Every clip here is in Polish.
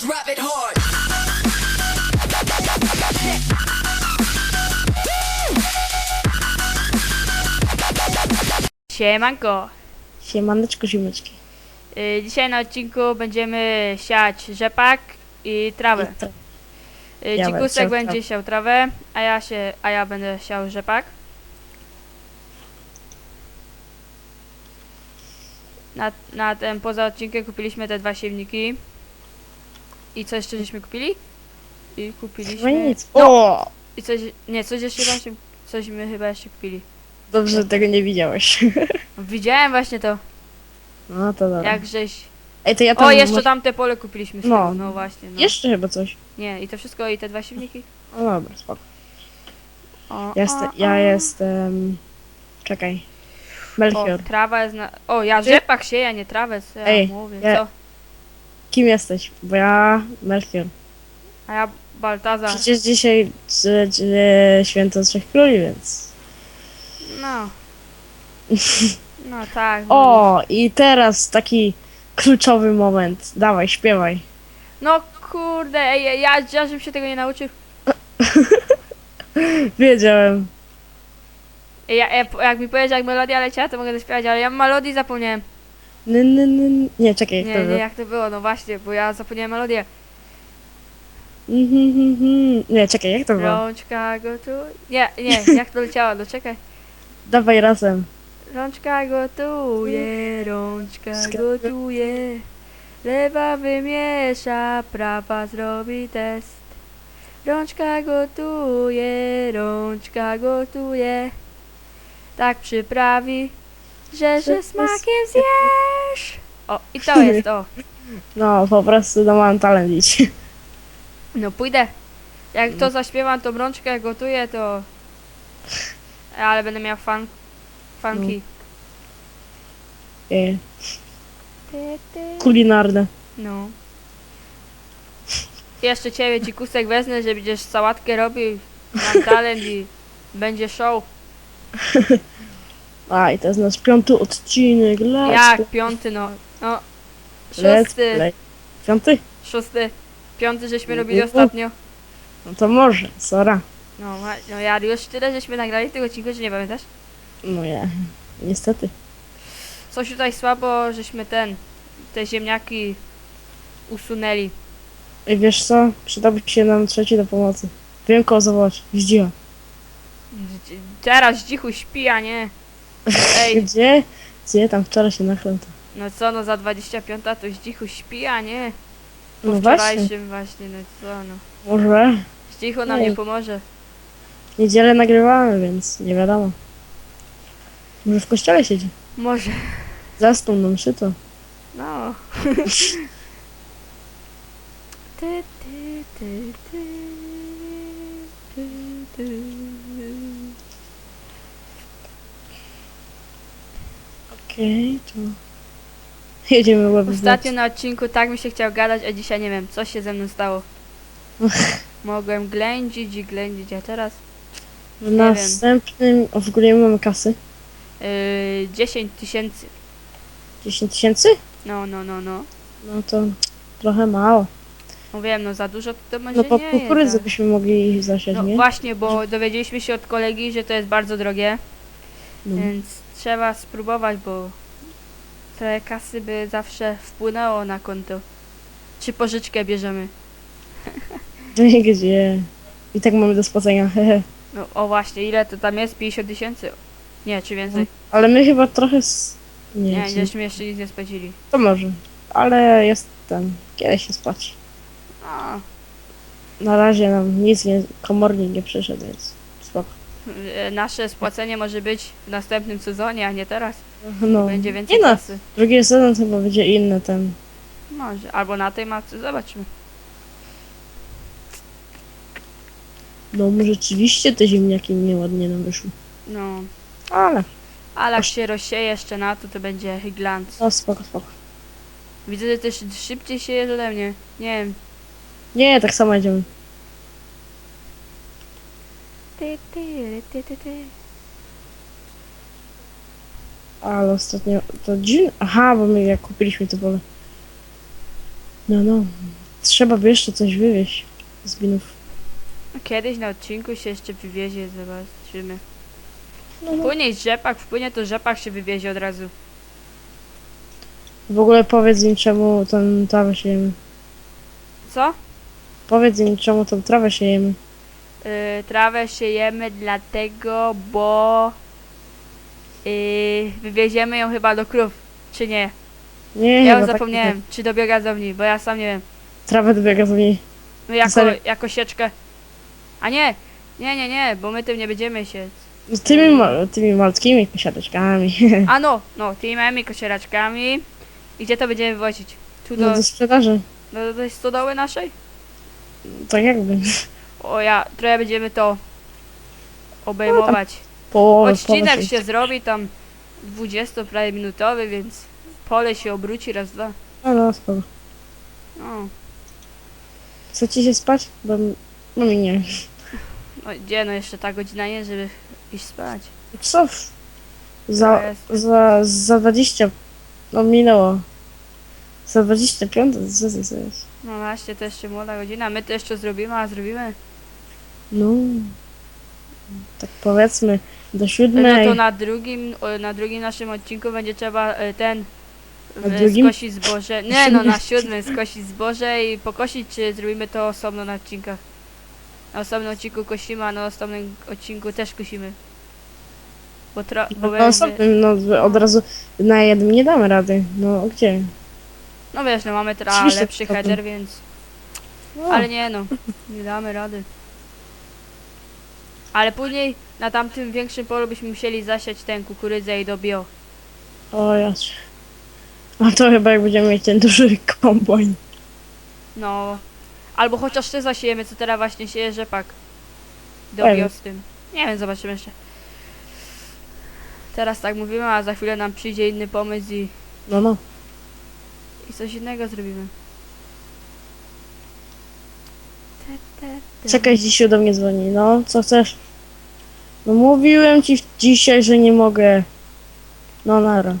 drop it hard. Siemanko. Siemaneczko, ziomeczki. Y, Dzisiaj na odcinku będziemy siać rzepak i trawę. Y, ja Dzikusek będę siał będzie trawę. siał trawę, a ja się, a ja będę siał rzepak. Na, na ten poza odcinkiem kupiliśmy te dwa siewniki. I co jeszcze żeśmy kupili? I Chyba kupiliśmy. nic. No, O! I coś. Nie, coś jeszcze właśnie. Coś my chyba jeszcze kupili. Dobrze, że tego nie widziałeś. Widziałem właśnie to. No to dobra. Jak żeś. Ej, to ja tam... O, jeszcze tamte pole kupiliśmy z No. tego, no właśnie. No. Jeszcze chyba coś. Nie, i to wszystko, i te dwa silniki. No dobra, spoko. O, Ja, Jest, o, ja o. jestem... Czekaj. O, Melchior. trawa jest na... O, ja rzepak sieję, nie trawę, co ja Ej, mówię, ja- co? Kim jesteś? Bo ja... Melchior. A ja Baltazar. Przecież dzisiaj święto Trzech Króli, więc... No. No tak. O! I teraz taki kluczowy moment. Dawaj, śpiewaj. No kurde, ej, ja, ja, żebym się tego nie nauczył. Wiedziałem. Ja, jak mi powiedział, jak melodia leciała, to mogę zaśpiewać, ale ja melodii zapomniałem. Nie, czekaj, jak Nie, to nie, było? jak to było, no właśnie, bo ja zapomniałem melodię. Mhm, mhm, mhm. Nie, czekaj, jak to było? Rączka gotuj... Nie, nie, jak to leciało, no czekaj. Dawaj razem. Rączka gotuje, rączka Ska- gotuje. Lewa wymiesza, prawa zrobi test. Rączka gotuje, rączka gotuje. Tak przyprawi, że ze smakiem zjesz. O, i to jest, o. No, po prostu no mam talent. No pójdę. Jak to zaśpiewam, to rączkę gotuję, to... Ale będę miał fan... Fanki. E, Ty, ty. kulinarne. No. Jeszcze ciebie dzikusek wezmę, że będziesz sałatkę robił. Mam talent i będzie show. A, i to jest nasz piąty odcinek. Let's Jak piąty no. No. Let's Szósty. play. Piąty? Szósty. Piąty żeśmy robili ostatnio. No to może, sora. No, ma- no ja już tyle żeśmy nagrali tego odcinku, że nie pamiętasz? No ja, niestety. Coś tutaj słabo, żeśmy ten, te ziemniaki usunęli. I wiesz co? Przydałby się nam trzeci do pomocy. Wiem kogo zawołać. Zdziła. Teraz dzichu śpi, a nie. Ej, Gdzie? Gdzie? Tam wczoraj się nachlał to. no co no za 25 to dzichu śpi, a nie. Po No właśnie, wczorajszym właśnie, no co no. może. Cicho nam Ej. nie pomoże. W niedzielę nagrywamy, więc nie wiadomo. Może w kościele siedzi. Może. Zasnął nam szyto. No. Ty, ty, ty, ty, ty, ty. Okej, to... Jedziemy w Ostatnio na odcinku tak mi się chciał gadać, a dzisiaj nie wiem, co się ze mną stało. Mogłem ględzić i ględzić, a teraz W następnym... O, w ogóle nie mamy kasy. yy, 10 tysięcy. 10 tysięcy? No, no, no, no. No to trochę mało. Mówiłem, no za dużo to, może No po nie kukurydzy jest. byśmy mogli zasiać, No nie? właśnie, bo dowiedzieliśmy się od kolegi, że to jest bardzo drogie. No. Więc trzeba spróbować, bo trochę kasy by zawsze wpłynęło na konto. Czy pożyczkę bierzemy? Gdzie? I tak mamy do spłacenia, hehe. No o właśnie, ile to tam jest? 50 tysięcy? Nie, czy więcej? Ale my chyba trochę... S... Nie, Nie, nie, żeśmy jeszcze nic nie spłacili. to może. Ale jest ten... Kiedy się spłaci? A, Na razie nam nic nie... Komornik nie przyszedł, więc nasze spłacenie może być w następnym sezonie, a nie teraz. No. Będzie więcej Nie no, kasy. drugi sezon chyba będzie inny ten. Może, albo na tej matce, zobaczymy. No rzeczywiście te ziemniaki nieładnie nam wyszły. No, Ale, ale jak się rozsieje jeszcze na to, to będzie glans. no spoko, spoko. Widzę, że szy- szybciej siejesz ode mnie. Nie wiem. Nie, tak samo idziemy. Ty, ty, ty, ty, ty. Ale ostatnio to dziwne. Aha, bo my jak kupiliśmy to pole. No, no. Trzeba by jeszcze coś wywieźć z binów. Kiedyś na odcinku się jeszcze wywiezie, zobaczymy. No, no. Wpłynie rzepak, wpłynie to rzepak się wywiezie od razu. W ogóle powiedz im czemu tą trawę siejemy. Co? Powiedz im czemu tą trawę siejemy. Yy, trawę siejemy dlatego, bo yy, wywieziemy ją chyba do krów, czy nie? Nie, Ja chyba już tak zapomniałem, czy do biogazowni, bo ja sam nie wiem. Trawę dobiega z niej. No jako, Serio? jako sieczkę. A nie, nie, nie, nie, bo my tym nie będziemy siec. Z tymi, ma- tymi malutkimi posiadaczkami. A no, no, tymi małymi kosieraczkami. I gdzie to będziemy wywozić? Tu do, No do sprzedaży. do, do stodoły naszej? Tak jakby. O ja, trochę będziemy to obejmować. Połowę, Odcinek połowę się zrobi tam 20 prawie minutowy, więc pole się obróci raz, dwa. No, no, spoko. No, Chcecie się spać? Bo no mi nie. no gdzie, no jeszcze ta godzina nie, żeby iść spać. Co? w- Za, jest- za, za 20. No minęło. Za 25? Co to jest? No właśnie, to jeszcze młoda godzina, my to jeszcze zrobimy, a zrobimy. No. Tak powiedzmy do No siódmej. to na drugim, na drugim naszym odcinku będzie trzeba e, ten Na e, drugim? skosić zboże. Nie no, na siódmym skosić zboże i pokosić, czy zrobimy to osobno na odcinkach. Na osobnym odcinku kosimy, a na osobnym odcinku też kosimy. Bo, tro, bo No, będzie, osobnym, no od razu na jednym nie damy rady. No gdzie? no wiesz, no mamy teraz Oczywiście lepszy header, więc... No, Ale nie no, nie damy rady. Ale później na tamtym większym polu byśmy musieli zasiać ten kukurydzę i do bio. O jasne. A to chyba jak będziemy mieć ten duży kombajn. No. Albo chociaż ty zasiejemy, co teraz właśnie sieje rzepak. Do bio z tym. Nie wiem, zobaczymy jeszcze. Teraz tak mówimy, a za chwilę nam przyjdzie inny pomysł i, No no. i coś innego zrobimy. Te, te, te. Czekaj, dzisiaj do mnie dzwoni. No, co chcesz? No mówiłem ci dzisiaj, że nie mogę. No nara.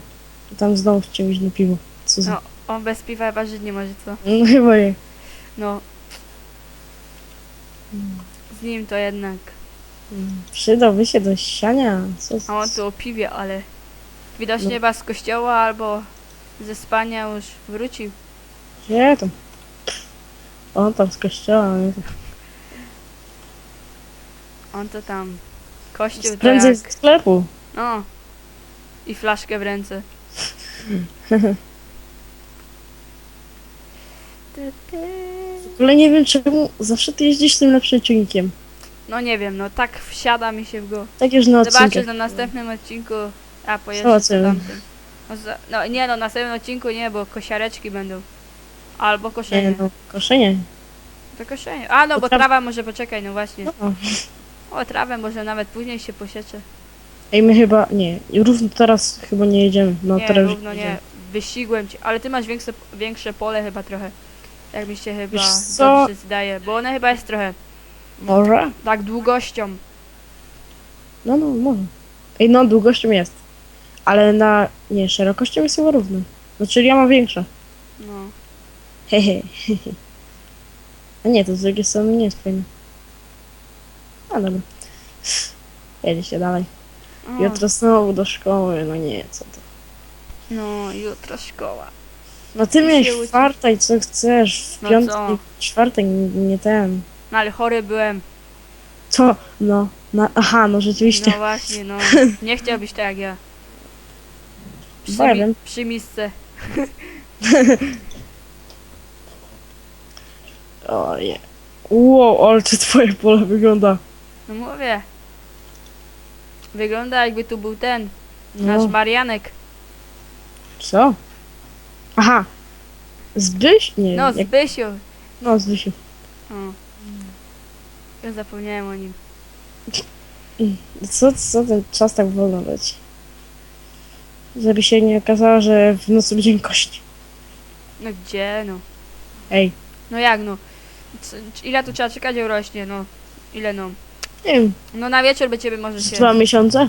Tam znowu chciał iść na piwo. Co za... No. On bez piwa chyba żyć nie może, co? No chyba nie. No. Z nim to jednak. Przydałby się do siania. Co A on tu o piwie, ale widocznie No. chyba z kościoła albo ze spania już wrócił. Gdzie tam? On tam z kościoła. nie? On to tam. Kościół to Prędzej jak... z sklepu. No. I flaszkę w ręce. Ty. Ale nie wiem czemu zawsze ty jeździsz tym lepszym ciągnikiem. No nie wiem, no tak wsiada mi się w go. Tak już na odcinkach. na następnym odcinku. A pojeżdżę Zobaczymy. co tamtym. No, za, no nie no, na następnym odcinku nie, bo kosiareczki będą. Albo koszenie. Nie no, koszenie. To koszenie. A no, bo tra- trawa może poczekaj, no właśnie. No. O, trawę może nawet później się posiecze. Ej, my chyba, nie, równo teraz chyba nie jedziemy. No nie, teraz równo nie. Wyścigłem cię. Ale ty masz większe, większe pole chyba trochę. Tak mi się chyba dobrze zdaje. Bo one chyba jest trochę Może? tak długością. No, no, może. Ej, no, długością jest. Ale na, nie, szerokością jest chyba równo. No, czyli ja mam większe. No. Hehe. A nie, to z drugiej strony nie jest fajne. A dobra. Jedzie się dalej. O, Jutro znowu do szkoły, no nie, co to. No, jutro szkoła. No ty miałeś uczy- czwartaj, co chcesz, w No piątek, co? czwartek, nie, nie ten. No ale chory byłem. To, no, na, aha, no rzeczywiście. No właśnie, no. Nie chciałbyś tak jak ja. Przy, mi, przy misce. O nie. Wow, ale to twoje pole wygląda. No mówię. Wygląda jakby tu był ten. Nasz No, Marianek. co? Aha. Zbyś? Nie, No, jak, Zbysiu. no Zbysiu. O. Ja zapomniałem o nim. Co, co ten czas tak wolno leci? Żeby się nie okazało, że w nocy będzie kość. No gdzie, no. Ej, No jak, no. C- ile tu trzeba czekać, aż rośnie, no. Ile, no. nie wiem, No na wieczór by ciebie może z się... dwa miesiące?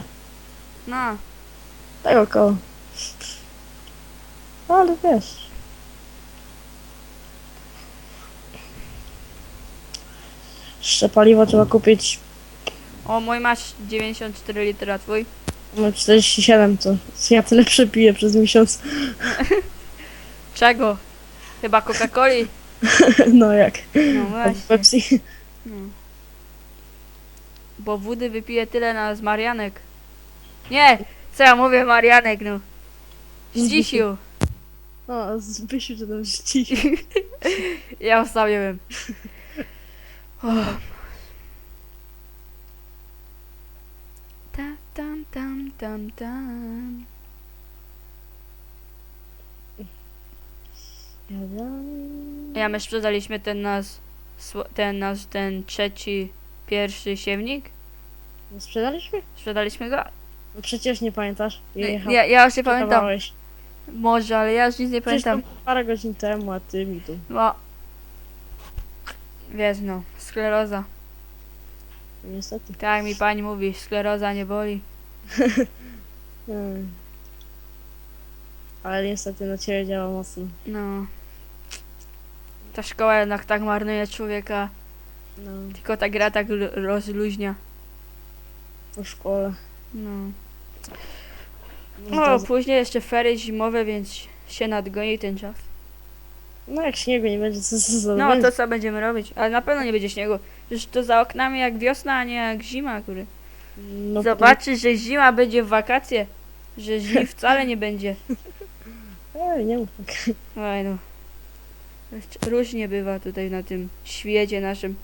No. Tak około. Ale wiesz. Jeszcze paliwo trzeba kupić. O, mój masz 94 litry, a twój? Mam 47, to ja tyle przepiję przez miesiąc. Czego? Chyba Coca-Coli? No jak? No właśnie. Pepsi. No. Bo wody wypije tyle na z Marianek. Nie! Co ja mówię Marianek, no. Zdzisiu. O, Zbysiu, czy tam ści. Ja sam nie wiem. O. Ta, tam, tam, tam, tam. Ja my sprzedaliśmy ten nasz, ten nasz, ten trzeci, pierwszy siewnik. Nie sprzedaliśmy? Sprzedaliśmy go? No przecież nie pamiętasz. Jechał- ja, ja już nie pamiętam. Może, ale ja już nic nie Przecież pamiętam. parę godzin temu, a ty mi tu. No. Wiesz no, skleroza. Niestety. Tak mi pani mówi, skleroza nie boli. Hmm. Ale niestety na ciebie działa mocno. No. Ta szkoła jednak tak marnuje człowieka. No, Tylko ta gra tak rozluźnia. po szkole. No. No, No, to- później jeszcze ferie zimowe, więc się nadgoni ten czas. no jak śniegu nie będzie, co, co, co No, to co będziemy robić? Ale na pewno nie będzie śniegu. Przecież to za oknami jak wiosna, a nie jak zima, który. No, Zobaczysz, że zima będzie w wakacje. Że zim wcale nie będzie. Ej, nie mów tak. Oj no. Różnie bywa tutaj na tym świecie naszym.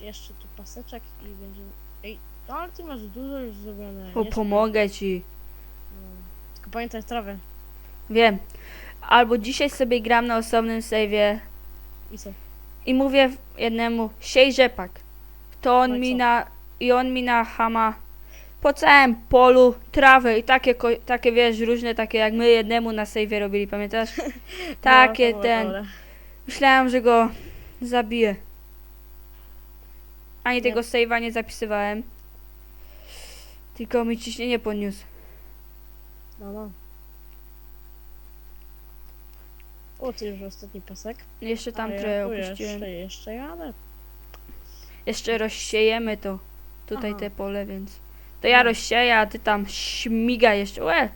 Jeszcze tu paseczek i będzie... Ej, no ale ty masz dużo już zrobione. O, Jeszcze- pomogę ci. no. Tylko pamiętaj trawę. Wiem. Albo dzisiaj sobie gram na osobnym save'ie I co? i mówię jednemu siej rzepak. To on No i mi na... I on mi na hama po całym polu trawę i takie, ko- takie wiesz, różne takie jak my jednemu na save'ie robili, pamiętasz? Takie no, ten... dobre. Myślałem, że go zabiję. Ani Nie. tego save'a nie zapisywałem. Tylko mi ciśnienie podniósł. No, no. O, ty już ostatni pasek. Jeszcze tam ja trochę tu opuściłem. Jeszcze, jeszcze jadę. Jeszcze rozsiejemy to. Tutaj Aha. te pole, więc. To ja rozsieję, a ty tam śmiga jeszcze. Łe!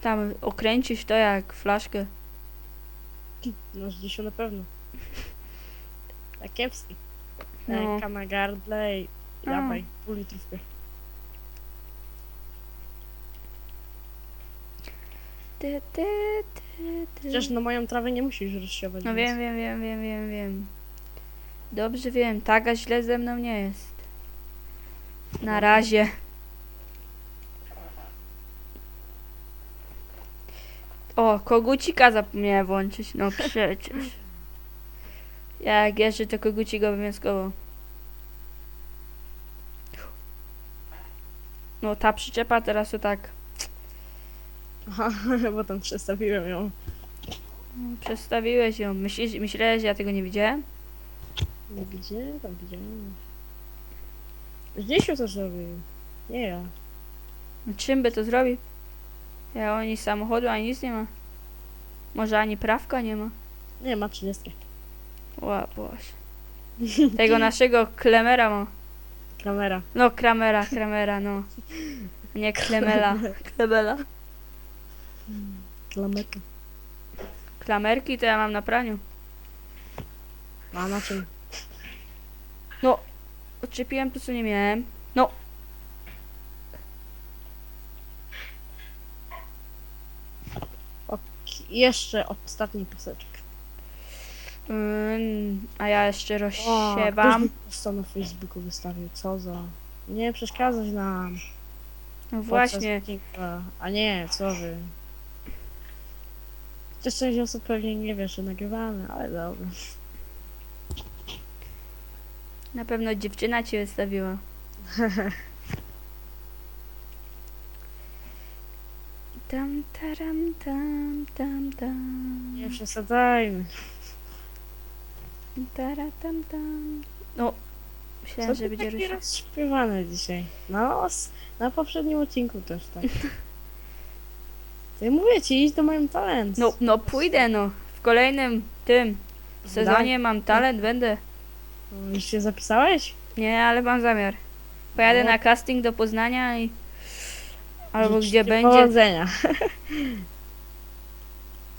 Tam okręcisz to jak flaszkę. No, z dzisiu na pewno. A kiepski. No. Ręka na gardle i A. dawaj, pół litrówkę. Ty, ty, ty, ty. Chociaż na moją trawę nie musisz rozsiować. No więc- wiem, wiem, wiem, wiem, wiem, wiem. Dobrze wiem, taka źle ze mną nie jest. Na razie. O, kogucika zapomniałem włączyć, no przecież. Jak jeżdżę, to kogucik obowiązkowo. No ta przyczepa teraz to tak Aha, bo tam przestawiłem ją. przestawiłeś ją. Myślisz, myślałeś, że ja tego nie widziałem? Gdzie? Tam widziałem. Dzisiu to zrobił. Nie ja. No Czym by to zrobił? Ja ani samochodu, ani nic nie ma. Może ani prawka nie ma. Nie, ma 30. Ła, Boże. Tego naszego Klemera ma. Kamera. No, Kramera, Kramera, no. Nie Klemela. Klemela. Klamerka. Klamerki to ja mam na praniu. A na czym? Odczepiłem to, co nie miałem. No. Ki- Jeszcze ostatni paseczek. Ym, a ja jeszcze O, rozsiewam. posta na Facebooku wystawił. Co za... Nie przeszkadzać nam. No właśnie. A nie, co wy. Chociaż część osób pewnie nie wie, że nagrywamy, ale dobra. Na pewno dziewczyna ci wystawiła. Tam, taram, tam, tam, tam. Nie przesadzajmy. Tara, tam, tam. No, myślałem, Co że ty będzie taki ruszył. rozśpiewane dzisiaj? No, s- na poprzednim odcinku też tak. Ja mówię ci, idź do moim talent. No, no pójdę no. W kolejnym tym sezonie mam talent, będę. Już się zapisałeś? Nie, ale mam zamiar. Pojadę No. na casting do Poznania i... Albo Życzę gdzie ci będzie. Powodzenia.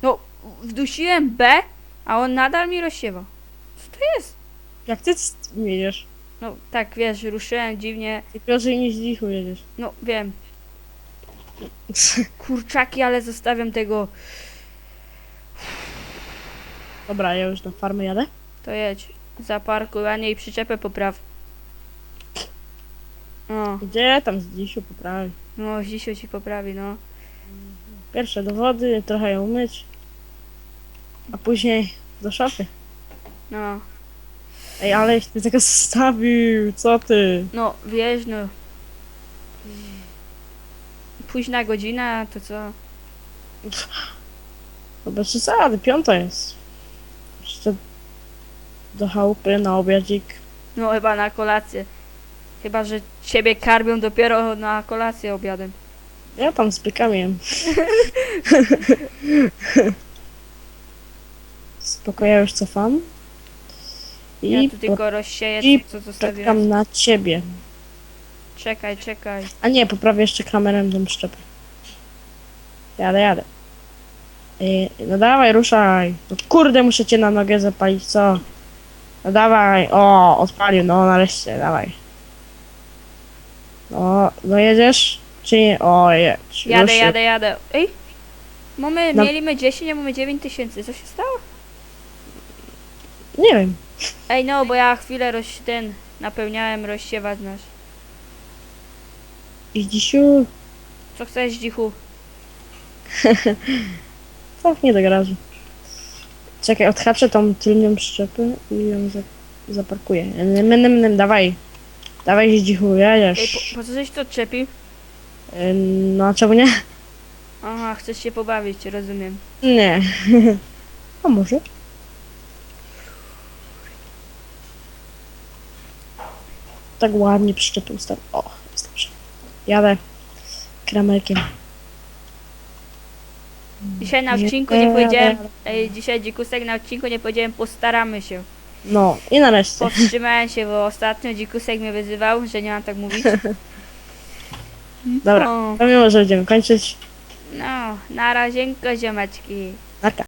No, wdusiłem B, a on nadal mi rozsiewa. Co to jest? Jak ty c- jedziesz? No, tak, wiesz, ruszyłem dziwnie. Ty gorzej niż lichu jedziesz. No, wiem. Kurczaki, ale zostawiam tego. Dobra, ja już na farmę jadę. To jedź. Zaparkowanie i przyczepę popraw. O, Gdzie tam z dzisiu poprawi? no, Zisiu ci poprawi, no. Pierwsze do wody, trochę ją umyć. A później do szafy. No, Ej, ale ty tego zostawił, co ty? no, wiesz, no. Późna godzina, to co? No bez przesady, piąta jest. Jeszcze do chałupy na obiadzik. No, chyba na kolację. Chyba, że ciebie karmią dopiero na kolację obiadem. Ja tam z pykami jem. Spoko, ja już cofam. I Ja tu tylko rozsieję i co zostawiłem. na ciebie. Czekaj, czekaj. A nie, poprawię jeszcze kamerę tą szczepę. Jadę, jadę. Ej, no dawaj, ruszaj. No kurde, muszę cię na nogę zapalić, co? No dawaj, o, odpalił, no nareszcie, dawaj. No, no jedziesz? Czy nie? O, jedź. Jadę, Już jadę, jadę. Ej! Mamy, No. mieliśmy 10, a mamy 9 tysięcy. Co się stało? Nie wiem. Ej, no, bo ja chwilę roz, ten napełniałem rozsiewać nasz. I dzisiu, Co chcesz, dzichu? cofnij do garażu. Czekaj, odhaczę tą tylnią szczepę i ją za, zaparkuję. Nym, nym, nym, dawaj. Dawaj, dzichu, Ej, jedziesz. po, po co żeś to odczepił? Ym, No, a czemu nie? Aha, chcesz się pobawić, rozumiem. Nie. A może? Tak ładnie przyczepę ustawię. O, jest dobrze. Jadę kramelkiem. Dzisiaj na odcinku nie powiedziałem, ej, dzisiaj dzikusek na odcinku nie powiedziałem, postaramy się. No, i nareszcie. Powstrzymałem się, bo ostatnio dzikusek mnie wyzywał, że nie mam tak mówić. Dobra, O, to mimo, że będziemy kończyć. no, na razie, ziomeczki. Naka.